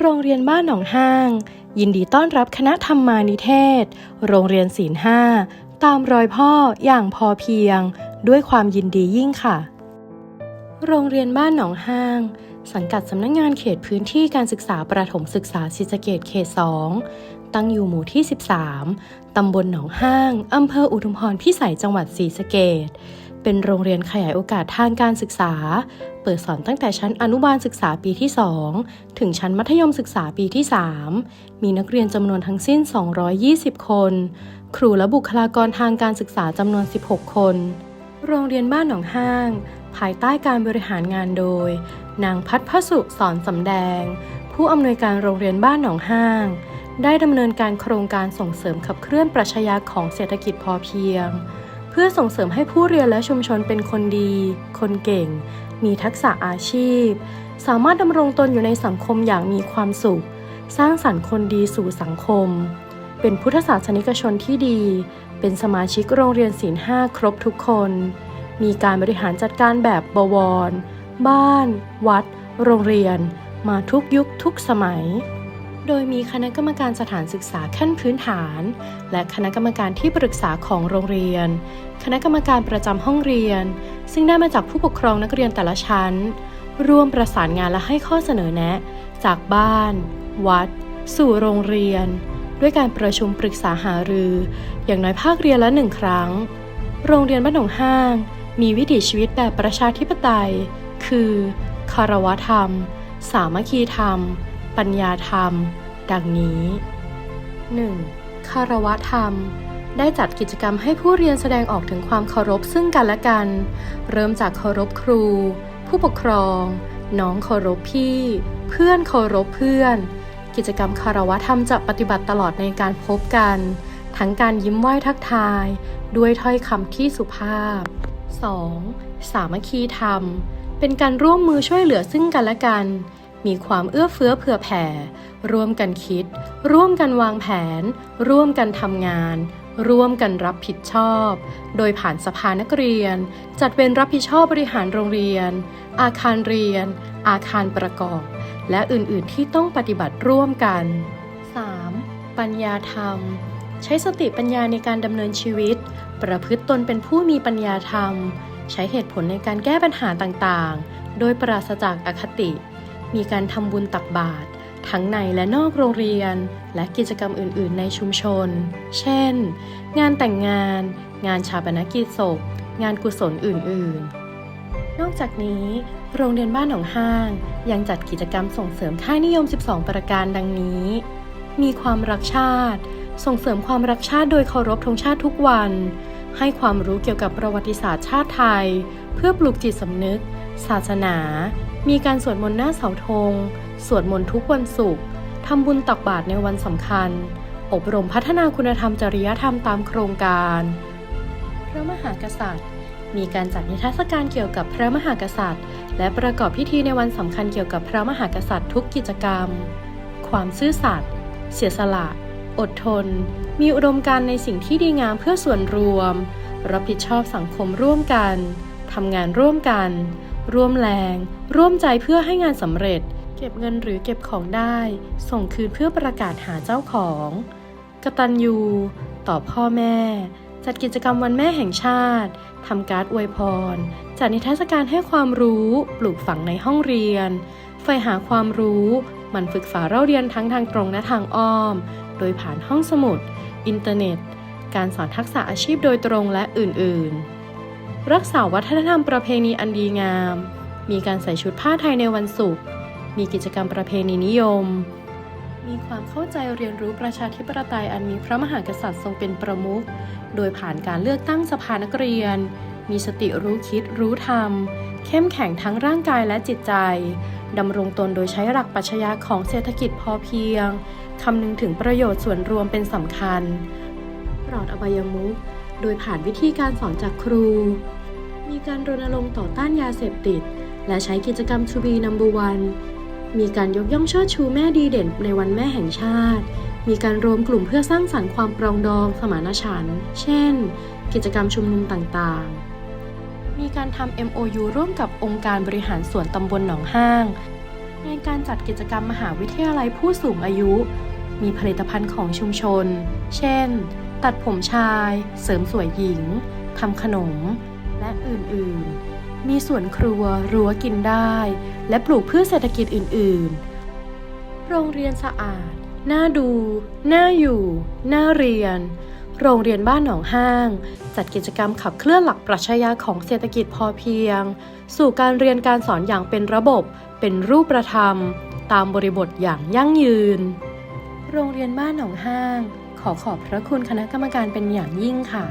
โรงเรียนบ้านหนองห้าง ยินดีต้อนรับคณะธรรมานิเทศ โรงเรียนศีลห้าตามรอยพ่ออย่างพอเพียง ด้วยความยินดียิ่งค่ะ โรงเรียนบ้านหนองห้าง สังกัดสำนักงงานเขตพื้นที่การศึกษาประถมศึกษาศรีสะเกดเขต 2 ตั้งอยู่หมู่ที่ 13 ตำบลหนองห้าง อำเภออุทุมพรพิสัยจังหวัดศรีสะเกด เป็นโรงเรียนขยายโอกาสทางการศึกษา เปิดสอนตั้งแต่ชั้นอนุบาลศึกษาปีที่ 2 ถึงชั้นมัธยมศึกษาปีที่ 3 มีนักเรียนจำนวนทั้งสิ้น 220 คน ครูและบุคลากรทางการศึกษาจำนวน 16 คน โรงเรียนบ้านหนองห้าง ภายใต้การบริหารงานโดย นางพัฒพสุสอนสำแดง ผู้อำนวยการโรงเรียนบ้านหนองห้างได้ดำเนินการโครงการส่งเสริมขับเคลื่อนปรัชญาของเศรษฐกิจพอเพียง เพื่อส่งเสริมให้ผู้เรียนและชุมชนเป็นคนดี คนเก่ง มีทักษะอาชีพ สามารถดำรงตนอยู่ในสังคมอย่างมีความสุข สร้างสรรค์คนดีสู่สังคม เป็นพุทธศาสนิกชนที่ดี เป็นสมาชิกโรงเรียนศีลห้าครบทุกคน มีการบริหารจัดการแบบบวร บ้าน วัด โรงเรียน มาทุกยุคทุกสมัย โดยมีคณะกรรมการสถานศึกษาขั้นพื้นฐาน และคณะกรรมการที่ปรึกษาของโรงเรียน คณะกรรมการประจำห้องเรียน ซึ่งได้มาจากผู้ปกครองนักเรียนแต่ละชั้น ร่วมประสานงานและให้ข้อเสนอแนะ จากบ้าน วัด สู่โรงเรียน ด้วยการประชุมปรึกษาหารือ อย่างน้อยภาคเรียนละหนึ่งครั้ง โรงเรียนบ้านหนองห้าง มีวิถีชีวิตแบบประชาธิปไตย คือคารวะธรรม สามัคคีธรรม ปัญญาธรรม ดังนี้ 1. คารวะธรรม ได้จัดกิจกรรมให้ผู้เรียนแสดงออกถึงความเคารพซึ่งกันและกัน เริ่มจากเคารพครู ผู้ปกครอง น้องเคารพพี่ เพื่อนเคารพเพื่อน กิจกรรมคารวะธรรมจะปฏิบัติตลอดในการพบกัน ทั้งการยิ้มไหว้ทักทาย ด้วยถ้อยคำที่สุภาพ 2. สามัคคีธรรม เป็นการร่วมมือช่วยเหลือซึ่งกันและกัน มีความเอื้อเฟื้อเผื่อแผ่ ร่วมกันคิด ร่วมกันวางแผน ร่วมกันทำงาน ร่วมกันรับผิดชอบ โดยผ่านสภานักเรียน จัดเวรรับผิดชอบบริหารโรงเรียน อาคารเรียน อาคารประกอบ และอื่นๆที่ต้องปฏิบัติร่วมกัน 3. ปัญญาธรรม ใช้สติปัญญาในการดำเนินชีวิต ประพฤติตนเป็นผู้มีปัญญาธรรม ใช้เหตุผลในการแก้ปัญหาต่างๆ โดยปราศจากอคติ มีการทำบุญตักบาตรทั้งในและนอกโรงเรียน และกิจกรรมอื่น ๆ ในชุมชน เช่น งานแต่งงาน งานชาปนกิจศพ งานกุศลอื่น ๆ นอกจากนี้ โรงเรียนบ้านหนองห้าง ยังจัดกิจกรรมส่งเสริมค่านิยม 12 ประการดังนี้ มีความรักชาติ ส่งเสริมความรักชาติโดยเคารพธงชาติทุกวัน ให้ความรู้เกี่ยวกับประวัติศาสตร์ชาติไทย เพื่อปลูกจิตสำนึก ศาสนา มีการสวดมนต์หน้าเสาธง สวดมนต์ทุกวันศุกร์ทำบุญตักบาตรในวันสำคัญ อบรมพัฒนาคุณธรรมจริยธรรมตามโครงการ พระมหากษัตริย์ มีการจัดนิทรรศการเกี่ยวกับพระมหากษัตริย์ และประกอบพิธีในวันสำคัญเกี่ยวกับพระมหากษัตริย์ทุกกิจกรรม ความซื่อสัตย์ เสียสละ อดทน มีอุดมการณ์ในสิ่งที่ดีงามเพื่อส่วนรวม รับผิดชอบสังคมร่วมกัน ทำงานร่วมกัน ร่วมแรง ร่วมใจเพื่อให้งานสำเร็จ เก็บเงินหรือเก็บของได้ ส่งคืนเพื่อประกาศหาเจ้าของ กตัญญูต่อพ่อแม่ จัดกิจกรรมวันแม่แห่งชาติทำการ์ดอวยพร จัดนิทรรศการให้ความรู้ ปลูกฝังในห้องเรียนใฝ่หาความรู้มันฝึกฝาเล่าเรียนทั้งทางตรงและทางอ้อม โดยผ่านห้องสมุด อินเทอร์เน็ต การสอนทักษะอาชีพโดยตรงและอื่น ๆ รักษาวัฒนธรรมประเพณีอันดีงาม มีการใส่ชุดผ้าไทยในวันศุกร์ มีกิจกรรมประเพณีนิยม มีความเข้าใจเรียนรู้ประชาธิปไตยอันมีพระมหากษัตริย์ทรงเป็นประมุข โดยผ่านการเลือกตั้งสภานักเรียน มีสติรู้คิดรู้ธรรม เข้มแข็งทั้งร่างกายและจิตใจ ดำรงตนโดยใช้หลักปรัชญาของเศรษฐกิจพอเพียง คำนึงถึงประโยชน์ส่วนรวมเป็นสำคัญ ปลอดอบายมุข โดยผ่านวิธีการสอนจากครู มีการรณรงค์ต่อต้านยาเสพติด และใช้กิจกรรม To be number one มีการยกย่องเชิดชูแม่ดีเด่นในวันแม่แห่งชาติ มีการรวมกลุ่มเพื่อสร้างสรรค์ความปรองดองสมานฉันท์เช่น กิจกรรมชุมนุมต่างๆ มีการทำ MOU ร่วมกับองค์การบริหารส่วนตำบลหนองห้าง ในการจัดกิจกรรมมหาวิทยาลัยผู้สูงอายุ มีผลิตภัณฑ์ของชุมชน เช่น ตัดผมชาย เสริมสวยหญิง ทำขนม และอื่นๆ มีสวนครัวรั้วกินได้ และปลูกพืชเศรษฐกิจอื่นๆ โรงเรียนสะอาด น่าดู น่าอยู่ น่าเรียน โรงเรียนบ้านหนองห้าง จัดกิจกรรมขับเคลื่อนหลักปรัชญาของเศรษฐกิจพอเพียง สู่การเรียนการสอนอย่างเป็นระบบ เป็นรูปธรรม ตามบริบทอย่างยั่งยืน โรงเรียนบ้านหนองห้าง ขอขอบพระคุณคณะกรรมการเป็นอย่างยิ่งค่ะ